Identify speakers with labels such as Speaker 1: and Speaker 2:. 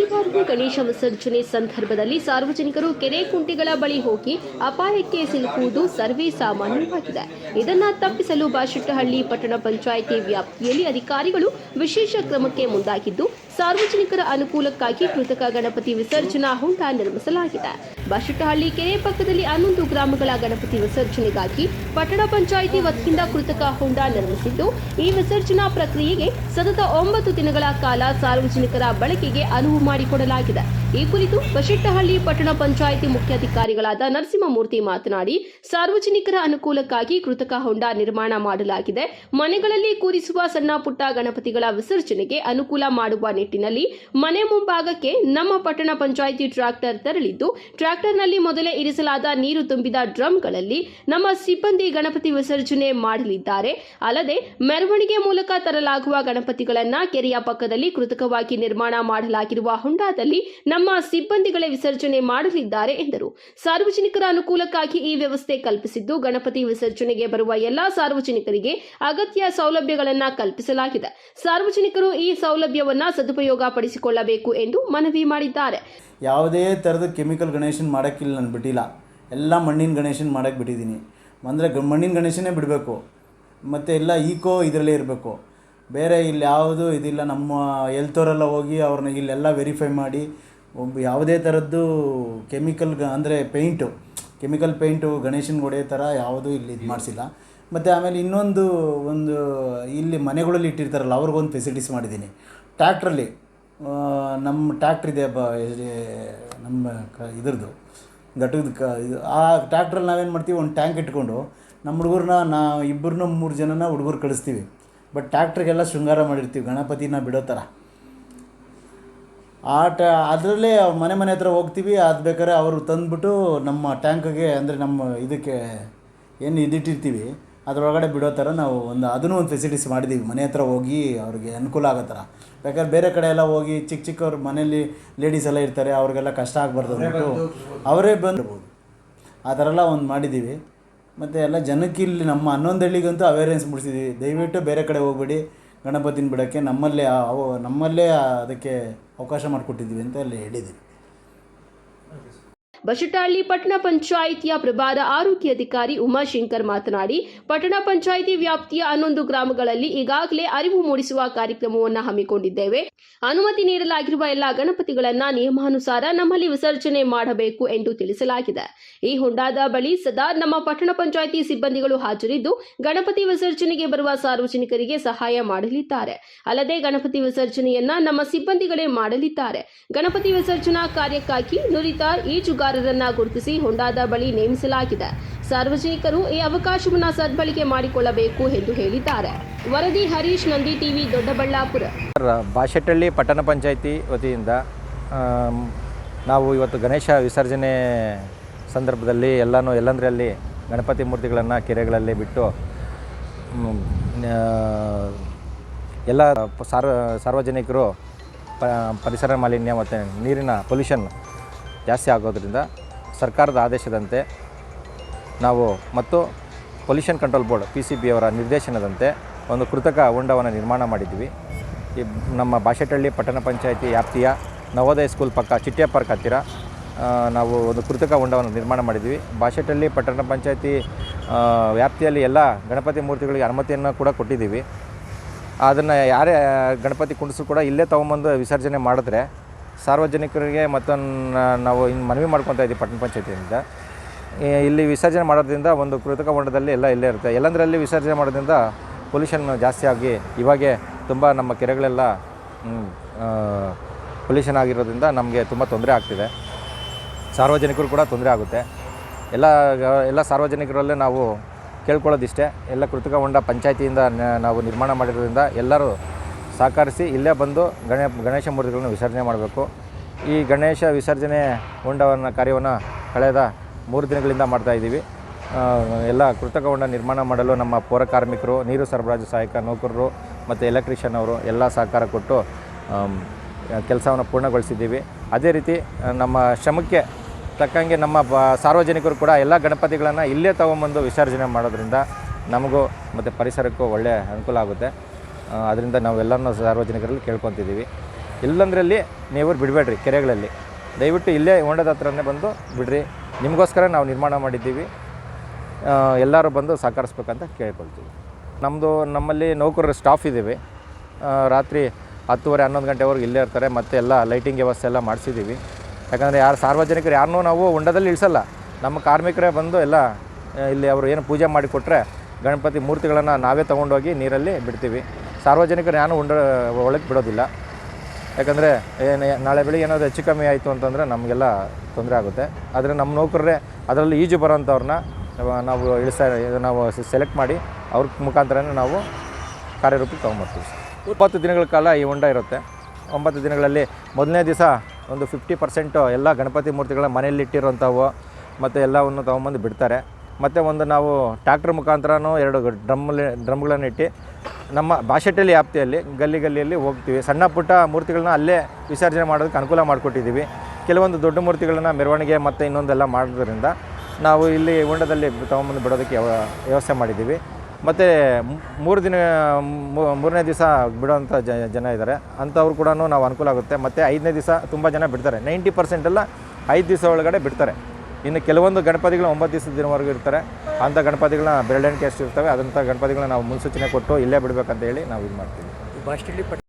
Speaker 1: ಪ್ರತಿ ಬಾರಿಯೂ ಗಣೇಶ ವಿಸರ್ಜನೆ ಸಂದರ್ಭದಲ್ಲಿ ಸಾರ್ವಜನಿಕರು ಕೆರೆ ಕುಂಟೆಗಳ ಬಳಿ ಹೋಗಿ ಅಪಾಯಕ್ಕೆ ಸಿಲುಕುವುದು ಸರ್ವೇ ಸಾಮಾನ್ಯವಾಗಿದೆ. ಇದನ್ನ ತಪ್ಪಿಸಲು ಬಾಶೆಟ್ಟಹಳ್ಳಿ ಪಟ್ಟಣ ಪಂಚಾಯಿತಿ ವ್ಯಾಪ್ತಿಯಲ್ಲಿ ಅಧಿಕಾರಿಗಳು ವಿಶೇಷ ಕ್ರಮಕ್ಕೆ ಮುಂದಾಗಿದ್ದು ಸಾರ್ವಜನಿಕರ ಅನುಕೂಲಕ್ಕಾಗಿ ಕೃತಕ ಗಣಪತಿ ವಿಸರ್ಜನಾ ಹೊಂಡ ನಿರ್ಮಿಸಲಾಗಿದೆ. ಬಶಟಹಳ್ಳಿ ಕೆರೆ ಪಕ್ಕದಲ್ಲಿ ಹನ್ನೊಂದು ಗ್ರಾಮಗಳ ಗಣಪತಿ ವಿಸರ್ಜನೆಗಾಗಿ ಪಟ್ಟಣ ಪಂಚಾಯಿತಿ ವತಿಯಿಂದ ಕೃತಕ ಹೊಂಡ ನಿರ್ಮಿಸಿದ್ದು, ಈ ವಿಸರ್ಜನಾ ಪ್ರಕ್ರಿಯೆಗೆ ಸತತ ಒಂಬತ್ತು ದಿನಗಳ ಕಾಲ ಸಾರ್ವಜನಿಕರ ಬಳಕೆಗೆ ಅನುವು ಮಾಡಿಕೊಡಲಾಗಿದೆ. ಈ ಕುರಿತು ಬಶೆಟ್ಟಹಳ್ಳಿ ಪಟ್ಟಣ ಪಂಚಾಯಿತಿ ಮುಖ್ಯಾಧಿಕಾರಿಗಳಾದ ನರಸಿಂಹಮೂರ್ತಿ ಮಾತನಾಡಿ, ಸಾರ್ವಜನಿಕರ ಅನುಕೂಲಕ್ಕಾಗಿ ಕೃತಕ ಹೊಂಡ ನಿರ್ಮಾಣ ಮಾಡಲಾಗಿದೆ. ಮನೆಗಳಲ್ಲಿ ಕೂರಿಸುವ ಸಣ್ಣ ಪುಟ್ಟ ಗಣಪತಿಗಳ ವಿಸರ್ಜನೆಗೆ ಅನುಕೂಲ ಮಾಡುವ ನಿಟ್ಟಿನಲ್ಲಿ ಮನೆ ಮುಂಭಾಗಕ್ಕೆ ನಮ್ಮ ಪಟ್ಟಣ ಪಂಚಾಯಿತಿ ಟ್ರ್ಯಾಕ್ಟರ್ ತೆರಳಿದ್ದು, ಟ್ರ್ಯಾಕ್ಟರ್ನಲ್ಲಿ ಮೊದಲೇ ಇರಿಸಲಾದ ನೀರು ತುಂಬಿದ ಡ್ರಮ್ಗಳಲ್ಲಿ ನಮ್ಮ ಸಿಬ್ಬಂದಿ ಗಣಪತಿ ವಿಸರ್ಜನೆ ಮಾಡಲಿದ್ದಾರೆ. ಅಲ್ಲದೆ, ಮೆರವಣಿಗೆ ಮೂಲಕ ತರಲಾಗುವ ಗಣಪತಿಗಳನ್ನು ಕೆರೆಯ ಪಕ್ಕದಲ್ಲಿ ಕೃತಕವಾಗಿ ನಿರ್ಮಾಣ ಮಾಡಲಾಗಿರುವ ಹೊಂಡದಲ್ಲಿ ಸಿಬ್ಬಂದಿಗಳೇ ವಿಸರ್ಜನೆ ಮಾಡಲಿದ್ದಾರೆ ಎಂದರು. ಸಾರ್ವಜನಿಕರ ಅನುಕೂಲಕ್ಕಾಗಿ ಈ ವ್ಯವಸ್ಥೆ ಕಲ್ಪಿಸಿದ್ದು, ಗಣಪತಿ ವಿಸರ್ಜನೆಗೆ ಬರುವ ಎಲ್ಲಾ ಸಾರ್ವಜನಿಕರಿಗೆ ಅಗತ್ಯ ಸೌಲಭ್ಯಗಳನ್ನು ಕಲ್ಪಿಸಲಾಗಿದೆ. ಸಾರ್ವಜನಿಕರು ಈ ಸೌಲಭ್ಯವನ್ನು ಸದುಪಯೋಗ ಪಡಿಸಿಕೊಳ್ಳಬೇಕು ಎಂದು ಮನವಿ ಮಾಡಿದ್ದಾರೆ.
Speaker 2: ಯಾವುದೇ ಥರದ ಕೆಮಿಕಲ್ ಗಣೇಶನ್ ಮಾಡೋಕ್ಕಿಲ್ಲ ನಾನು ಬಿಟ್ಟಿಲ್ಲ. ಎಲ್ಲ ಮಣ್ಣಿನ ಗಣೇಶನ್ ಮಾಡೋಕ್ಕೆ ಬಿಟ್ಟಿದ್ದೀನಿ. ಅಂದರೆ ಮಣ್ಣಿನ ಗಣೇಶನೇ ಬಿಡಬೇಕು. ಮತ್ತು ಎಲ್ಲ ಈಕೋ ಇದರಲ್ಲೇ ಇರಬೇಕು. ಬೇರೆ ಇಲ್ಲಿ ಯಾವುದು ಇದಿಲ್ಲ. ನಮ್ಮ ಎಲ್ತೋರೆಲ್ಲ ಹೋಗಿ ಅವ್ರನ್ನ ಇಲ್ಲೆಲ್ಲ ವೆರಿಫೈ ಮಾಡಿ ಯಾವುದೇ ಥರದ್ದು ಕೆಮಿಕಲ್ ಅಂದರೆ ಪೇಂಟು ಕೆಮಿಕಲ್ ಪೇಂಟು ಗಣೇಶನ ಹೊಡೆಯೋ ಥರ ಯಾವುದೂ ಇಲ್ಲಿ ಇದು ಮಾಡಿಸಿಲ್ಲ. ಮತ್ತು ಆಮೇಲೆ ಇನ್ನೊಂದು ಒಂದು ಇಲ್ಲಿ ಮನೆಗಳಲ್ಲಿ ಇಟ್ಟಿರ್ತಾರಲ್ಲ, ಅವ್ರಿಗೊಂದು ಫೆಸಿಲಿಟೀಸ್ ಮಾಡಿದ್ದೀನಿ. ಟ್ಯಾಕ್ಟ್ರಲ್ಲಿ ನಮ್ಮ ಟ್ಯಾಕ್ಟ್ರ್ ಇದೆ ಬ ನಮ್ಮ ಕ ಇದ್ರದ್ದು. ಘಟಕದ ಕ ಇದು, ಆ ಟ್ಯಾಕ್ಟ್ರಲ್ಲಿ ನಾವೇನು ಮಾಡ್ತೀವಿ, ಒಂದು ಟ್ಯಾಂಕ್ ಇಟ್ಕೊಂಡು ನಮ್ಮ ಹುಡುಗರನ್ನ ನಾ ಇಬ್ಬರನ್ನ ಮೂರು ಜನನ ಹುಡುಗರು ಕಳಿಸ್ತೀವಿ. ಬಟ್ ಟ್ಯಾಕ್ಟ್ರಿಗೆಲ್ಲ ಶೃಂಗಾರ ಮಾಡಿರ್ತೀವಿ, ಗಣಪತಿನ ಬಿಡೋ ಥರ ಆ ಟ್ಯಾ ಅದರಲ್ಲೇ ಮನೆ ಮನೆ ಹತ್ರ ಹೋಗ್ತೀವಿ ಅದು ಬೇಕಾದ್ರೆ ಅವರು ತಂದುಬಿಟ್ಟು ನಮ್ಮ ಟ್ಯಾಂಕ್ಗೆ ಅಂದರೆ ನಮ್ಮ ಇದಕ್ಕೆ ಏನು ಇದಿಟ್ಟಿರ್ತೀವಿ ಅದರೊಳಗಡೆ ಬಿಡೋ ಥರ ನಾವು ಒಂದು ಅದನ್ನು ಒಂದು ಫೆಸಿಲಿಟೀಸ್ ಮಾಡಿದ್ದೀವಿ ಮನೆ ಹತ್ರ ಹೋಗಿ ಅವ್ರಿಗೆ ಅನುಕೂಲ ಆಗೋ ಥರ ಬೇಕಾದ್ರೆ ಬೇರೆ ಕಡೆ ಎಲ್ಲ ಹೋಗಿ ಚಿಕ್ಕ ಚಿಕ್ಕವ್ರ ಮನೇಲಿ ಲೇಡೀಸ್ ಎಲ್ಲ ಇರ್ತಾರೆ ಅವ್ರಿಗೆಲ್ಲ ಕಷ್ಟ ಆಗಬಾರ್ದು ಅಂದ್ಬಿಟ್ಟು ಅವರೇ ಬಂದಿರ್ಬೋದು ಆ ಥರ ಎಲ್ಲ ಒಂದು ಮಾಡಿದ್ದೀವಿ ಮತ್ತು ಎಲ್ಲ ಜನಕ್ಕೆ ಇಲ್ಲಿ ನಮ್ಮ ಹನ್ನೊಂದು ಹಳ್ಳಿಗಂತೂ ಅವೇರ್ನೆಸ್ ಮೂಡಿಸಿದ್ದೀವಿ ದಯವಿಟ್ಟು ಬೇರೆ ಕಡೆ ಹೋಗ್ಬೇಡಿ. ಗಣಪತಿನ ಬಿಡೋಕ್ಕೆ ನಮ್ಮಲ್ಲೇ ಅವು ನಮ್ಮಲ್ಲೇ ಅದಕ್ಕೆ ಅವಕಾಶ ಮಾಡಿಕೊಟ್ಟಿದ್ದೀವಿ ಅಂತ ಅಲ್ಲಿ ಹೇಳಿದ್ದೀವಿ.
Speaker 1: ಬಶೆಟ್ಟಹಳ್ಳಿ ಪಟ್ಟಣ ಪಂಚಾಯಿತಿಯ ಆರೋಗ್ಯ ಅಧಿಕಾರಿ ಉಮಾಶಂಕರ್ ಮಾತನಾಡಿ, ಪಟ್ಟಣ ಪಂಚಾಯಿತಿ ವ್ಯಾಪ್ತಿಯ ಹನ್ನೊಂದು ಗ್ರಾಮಗಳಲ್ಲಿ ಈಗಾಗಲೇ ಅರಿವು ಮೂಡಿಸುವ ಕಾರ್ಯಕ್ರಮವನ್ನು ಹಮ್ಮಿಕೊಂಡಿದ್ದೇವೆ. ಅನುಮತಿ ನೀಡಲಾಗಿರುವ ಎಲ್ಲ ಗಣಪತಿಗಳನ್ನ ನಿಯಮಾನುಸಾರ ನಮ್ಮಲ್ಲಿ ವಿಸರ್ಜನೆ ಮಾಡಬೇಕು ಎಂದು ತಿಳಿಸಲಾಗಿದೆ. ಈ ಹೊಂಡಾದ ಬಳಿ ಸದಾ ನಮ್ಮ ಪಟ್ಟಣ ಪಂಚಾಯಿತಿ ಸಿಬ್ಬಂದಿಗಳು ಹಾಜರಿದ್ದು, ಗಣಪತಿ ವಿಸರ್ಜನೆಗೆ ಬರುವ ಸಾರ್ವಜನಿಕರಿಗೆ ಸಹಾಯ ಮಾಡಲಿದ್ದಾರೆ. ಅಲ್ಲದೆ ಗಣಪತಿ ವಿಸರ್ಜನೆಯನ್ನ ನಮ್ಮ ಸಿಬ್ಬಂದಿಗಳೇ ಮಾಡಲಿದ್ದಾರೆ. ಗಣಪತಿ ವಿಸರ್ಜನಾ ಕಾರ್ಯಕ್ಕಾಗಿ ನುರಿತ ಈಜುಗಾರರನ್ನ ಗುರುತಿಸಿ ಹೊಂಡಾದ ಬಳಿ ನೇಮಿಸಲಾಗಿದೆ. ಸಾರ್ವಜನಿಕರು ಈ ಅವಕಾಶವನ್ನು ಸದ್ಬಳಕೆ ಮಾಡಿಕೊಳ್ಳಬೇಕು ಎಂದು ಹೇಳಿದ್ದಾರೆ. ವರದಿ ಹರೀಶ್, ನಂದಿ ಟಿವಿ, ದೊಡ್ಡಬಳ್ಳಾಪುರ.
Speaker 3: ಬಾಶೆಟ್ಟಳ್ಳಿ ಪಟ್ಟಣ ಪಂಚಾಯಿತಿ ವತಿಯಿಂದ ನಾವು ಇವತ್ತು ಗಣೇಶ ವಿಸರ್ಜನೆ ಸಂದರ್ಭದಲ್ಲಿ ಎಲ್ಲನೂ ಎಲ್ಲಂದ್ರಲ್ಲಿ ಗಣಪತಿ ಮೂರ್ತಿಗಳನ್ನು ಕೆರೆಗಳಲ್ಲಿ ಬಿಟ್ಟು ಎಲ್ಲ ಸಾರ್ವ, ಸಾರ್ವಜನಿಕರು ಪರಿಸರ ಮಾಲಿನ್ಯ ಮತ್ತು ನೀರಿನ ಪೊಲ್ಯೂಷನ್ ಜಾಸ್ತಿ ಆಗೋದ್ರಿಂದ ಸರ್ಕಾರದ ಆದೇಶದಂತೆ ನಾವು ಮತ್ತು pollution control board P C ಅವರ ನಿರ್ದೇಶನದಂತೆ ಒಂದು ಕೃತಕ ಹೊಂಡವನ್ನು ನಿರ್ಮಾಣ ಮಾಡಿದ್ವಿ ಈ ನಮ್ಮ ಭಾಷೆಟಳ್ಳಿ ಪಟ್ಟಣ ಪಂಚಾಯಿತಿ ವ್ಯಾಪ್ತಿಯ ನವೋದಯ ಸ್ಕೂಲ್ ಪಕ್ಕ ಚಿಟ್ಟೆ ಪಾರ್ಕ್ ಹತ್ತಿರ ನಾವು ಒಂದು ಕೃತಕ ಹೊಂಡವನ್ನು ನಿರ್ಮಾಣ ಮಾಡಿದ್ವಿ ಭಾಷೆಟಳ್ಳಿ ಪಟ್ಟಣ ಪಂಚಾಯಿತಿ ವ್ಯಾಪ್ತಿಯಲ್ಲಿ ಎಲ್ಲ ಗಣಪತಿ ಮೂರ್ತಿಗಳಿಗೆ ಅನುಮತಿಯನ್ನು ಕೂಡ ಕೊಟ್ಟಿದ್ದೀವಿ. ಅದನ್ನು ಯಾರೇ ಗಣಪತಿ ಕುಂಡಿಸು ಕೂಡ ಇಲ್ಲೇ ತೊಗೊಂಬಂದು ವಿಸರ್ಜನೆ ಮಾಡಿದ್ರೆ ಸಾರ್ವಜನಿಕರಿಗೆ ಮತ್ತು ನಾವು ಇನ್ನು ಮನವಿ ಮಾಡ್ಕೊತಾ ಇದ್ದೀವಿ ಪಟ್ಟಣ ಪಂಚಾಯತಿಯಿಂದ. ಇಲ್ಲಿ ವಿಸರ್ಜನೆ ಮಾಡೋದ್ರಿಂದ ಒಂದು ಕೃತಕ ಹೊಂಡದಲ್ಲಿ ಎಲ್ಲ ಇಲ್ಲೇ ಇರುತ್ತೆ. ಎಲ್ಲಂದರಲ್ಲಿ ವಿಸರ್ಜನೆ ಮಾಡೋದ್ರಿಂದ ಪೊಲ್ಯೂಷನ್ ಜಾಸ್ತಿ ಆಗಿ ಇವಾಗೆ ತುಂಬ ನಮ್ಮ ಕೆರೆಗಳೆಲ್ಲ ಪೊಲ್ಯೂಷನ್ ಆಗಿರೋದ್ರಿಂದ ನಮಗೆ ತುಂಬ ತೊಂದರೆ ಆಗ್ತಿದೆ. ಸಾರ್ವಜನಿಕರು ಕೂಡ ತೊಂದರೆ ಆಗುತ್ತೆ. ಎಲ್ಲ ಎಲ್ಲ ಸಾರ್ವಜನಿಕರಲ್ಲೇ ನಾವು ಕೇಳ್ಕೊಳ್ಳೋದಿಷ್ಟೇ. ಎಲ್ಲ ಕೃತಕ ಹೊಂಡ ಪಂಚಾಯತಿಯಿಂದ ನಾವು ನಿರ್ಮಾಣ ಮಾಡಿರೋದ್ರಿಂದ ಎಲ್ಲರೂ ಸಹಕರಿಸಿ ಇಲ್ಲೇ ಬಂದು ಗಣೇ ಗಣೇಶ ಮೂರ್ತಿಗಳನ್ನು ವಿಸರ್ಜನೆ ಮಾಡಬೇಕು. ಈ ಗಣೇಶ ವಿಸರ್ಜನೆ ಹೊಂಡವನ್ನು, ಕಾರ್ಯವನ್ನು ಕಳೆದ ಮೂರು ದಿನಗಳಿಂದ ಮಾಡ್ತಾ ಇದ್ದೀವಿ. ಎಲ್ಲ ಕೃತಕ ಹೊಂಡ ನಿರ್ಮಾಣ ಮಾಡಲು ನಮ್ಮ ಪೌರ ಕಾರ್ಮಿಕರು, ನೀರು ಸರಬರಾಜು ಸಹಾಯಕ ನೌಕರರು ಮತ್ತು ಎಲೆಕ್ಟ್ರಿಷಿಯನ್ ಅವರು ಎಲ್ಲ ಸಹಕಾರ ಕೊಟ್ಟು ಕೆಲಸವನ್ನು ಪೂರ್ಣಗೊಳಿಸಿದ್ದೀವಿ. ಅದೇ ರೀತಿ, ನಮ್ಮ ಶ್ರಮಕ್ಕೆ ತಕ್ಕಂಗೆ ನಮ್ಮ ಬ, ಸಾರ್ವಜನಿಕರು ಕೂಡ ಎಲ್ಲ ಗಣಪತಿಗಳನ್ನು ಇಲ್ಲೇ ತಗೊಂಬಂದು ವಿಸರ್ಜನೆ ಮಾಡೋದ್ರಿಂದ ನಮಗೂ ಮತ್ತು ಪರಿಸರಕ್ಕೂ ಒಳ್ಳೆಯ ಅನುಕೂಲ ಆಗುತ್ತೆ. ಅದರಿಂದ ನಾವೆಲ್ಲರನ್ನೂ ಸಾರ್ವಜನಿಕರಲ್ಲಿ ಕೇಳ್ಕೊತಿದ್ದೀವಿ. ಇಲ್ಲಂದ್ರಲ್ಲಿ ನೀವು ಬಿಡಬೇಡ್ರಿ ಕೆರೆಗಳಲ್ಲಿ. ದಯವಿಟ್ಟು ಇಲ್ಲೇ ಹೊಂಡದ ಹತ್ರನೇ ಬಂದು ಬಿಡ್ರಿ. ನಿಮಗೋಸ್ಕರ ನಾವು ನಿರ್ಮಾಣ ಮಾಡಿದ್ದೀವಿ. ಎಲ್ಲರೂ ಬಂದು ಸಹಕರಿಸ್ಬೇಕಂತ ಕೇಳ್ಕೊಳ್ತೀವಿ. ನಮ್ಮದು ನಮ್ಮಲ್ಲಿ ನೌಕರರು ಸ್ಟಾಫ್ ಇದ್ದೀವಿ. ರಾತ್ರಿ ಹತ್ತುವರೆ, ಹನ್ನೊಂದು ಗಂಟೆವರೆಗೆ ಇಲ್ಲೇ ಇರ್ತಾರೆ. ಮತ್ತು ಎಲ್ಲ ಲೈಟಿಂಗ್ ವ್ಯವಸ್ಥೆ ಎಲ್ಲ ಮಾಡಿಸಿದ್ದೀವಿ. ಯಾಕಂದರೆ ಯಾರು ಸಾರ್ವಜನಿಕರು ಯಾರನ್ನೂ ನಾವು ಹೊಂಡದಲ್ಲಿ ಇಳಿಸಲ್ಲ. ನಮ್ಮ ಕಾರ್ಮಿಕರೇ ಬಂದು ಎಲ್ಲ ಇಲ್ಲಿ ಅವರು ಏನು ಪೂಜೆ ಮಾಡಿಕೊಟ್ರೆ ಗಣಪತಿ ಮೂರ್ತಿಗಳನ್ನು ನಾವೇ ತೊಗೊಂಡೋಗಿ ನೀರಲ್ಲಿ ಬಿಡ್ತೀವಿ. ಸಾರ್ವಜನಿಕರು ಯಾರು ಉಂಡ, ಒಳಗೆ ಬಿಡೋದಿಲ್ಲ. ಯಾಕಂದರೆ ಏನು ನಾಳೆ ಬೆಳಿಗ್ಗೆ ಏನಾದರೂ ಹೆಚ್ಚು ಕಮ್ಮಿ ಆಯಿತು ಅಂತಂದರೆ ನಮಗೆಲ್ಲ ತೊಂದರೆ ಆಗುತ್ತೆ. ಆದರೆ ನಮ್ಮ ನೌಕರರೇ ಅದರಲ್ಲಿ ಈಜು ಬರೋಂಥವ್ರನ್ನ ನಾವು ಇಳಿಸ ನಾವು ಸೆಲೆಕ್ಟ್ ಮಾಡಿ ಅವ್ರ ಮುಖಾಂತರನೇ ನಾವು ಕಾರ್ಯರೂಪಕ್ಕೆ ತೊಗೊಂಬರ್ತೀವಿ. ಇಪ್ಪತ್ತು ದಿನಗಳ ಕಾಲ ಈ ಹೊಂಡ ಇರುತ್ತೆ. ಒಂಬತ್ತು ದಿನಗಳಲ್ಲಿ ಮೊದಲನೇ ದಿವಸ ಒಂದು ಫಿಫ್ಟಿ ಪರ್ಸೆಂಟು ಎಲ್ಲ ಗಣಪತಿ ಮೂರ್ತಿಗಳ ಮನೆಯಲ್ಲಿ ಇಟ್ಟಿರೋಂಥವು ಮತ್ತು ಎಲ್ಲವನ್ನು ತೊಗೊಂಬಂದು ಬಿಡ್ತಾರೆ. ಮತ್ತು ಒಂದು ನಾವು ಟ್ಯಾಕ್ಟ್ರ್ ಮುಖಾಂತರನೂ ಎರಡು ಡ್ರಮ್ಮಲ್ಲಿ, ಡ್ರಮ್ಗಳನ್ನು ಇಟ್ಟು ನಮ್ಮ ಬಾಷೆಟ್ಟಲ್ಲಿ ವ್ಯಾಪ್ತಿಯಲ್ಲಿ ಗಲ್ಲಿ ಗಲ್ಲಿಯಲ್ಲಿ ಹೋಗ್ತೀವಿ. ಸಣ್ಣ ಪುಟ್ಟ ಮೂರ್ತಿಗಳನ್ನ ಅಲ್ಲೇ ವಿಸರ್ಜನೆ ಮಾಡೋದಕ್ಕೆ ಅನುಕೂಲ ಮಾಡಿಕೊಟ್ಟಿದ್ದೀವಿ. ಕೆಲವೊಂದು ದೊಡ್ಡ ಮೂರ್ತಿಗಳನ್ನ ಮೆರವಣಿಗೆ ಮತ್ತು ಇನ್ನೊಂದೆಲ್ಲ ಮಾಡೋದ್ರಿಂದ ನಾವು ಇಲ್ಲಿ ಉಂಡದಲ್ಲಿ ತೊಗೊಂಬಂದು ಬಿಡೋದಕ್ಕೆ ವ್ಯವ- ವ್ಯವಸ್ಥೆ ಮಾಡಿದ್ದೀವಿ. ಮತ್ತು ಮೂರು ದಿನ ಮೂರನೇ ದಿವಸ ಬಿಡೋವಂಥ ಜನ ಇದ್ದಾರೆ. ಅಂಥವ್ರು ಕೂಡ ನಾವು ಅನುಕೂಲ ಆಗುತ್ತೆ. ಮತ್ತು ಐದನೇ ದಿವಸ ತುಂಬ ಜನ ಬಿಡ್ತಾರೆ. ನೈಂಟಿ ಪರ್ಸೆಂಟೆಲ್ಲ ಐದು ದಿವಸ ಒಳಗಡೆ ಬಿಡ್ತಾರೆ. ಇನ್ನು ಕೆಲವೊಂದು ಗಣಪತಿಗಳು ಒಂಬತ್ತು ದಿವಸದ ದಿನವರೆಗೂ ಇರ್ತಾರೆ. ಅಂಥ ಗಣಪತಿಗಳನ್ನ ಬೆರಳೆಣಿಕೆ ಎಷ್ಟು ಇರ್ತವೆ. ಅದಂಥ ಗಣಪತಿಗಳನ್ನ ನಾವು ಮುನ್ಸೂಚನೆ ಕೊಟ್ಟು ಇಲ್ಲೇ ಬಿಡಬೇಕಂತ ಹೇಳಿ ನಾವು ಇದು ಮಾಡ್ತೀವಿ
Speaker 4: ಪಟ್ಟಣ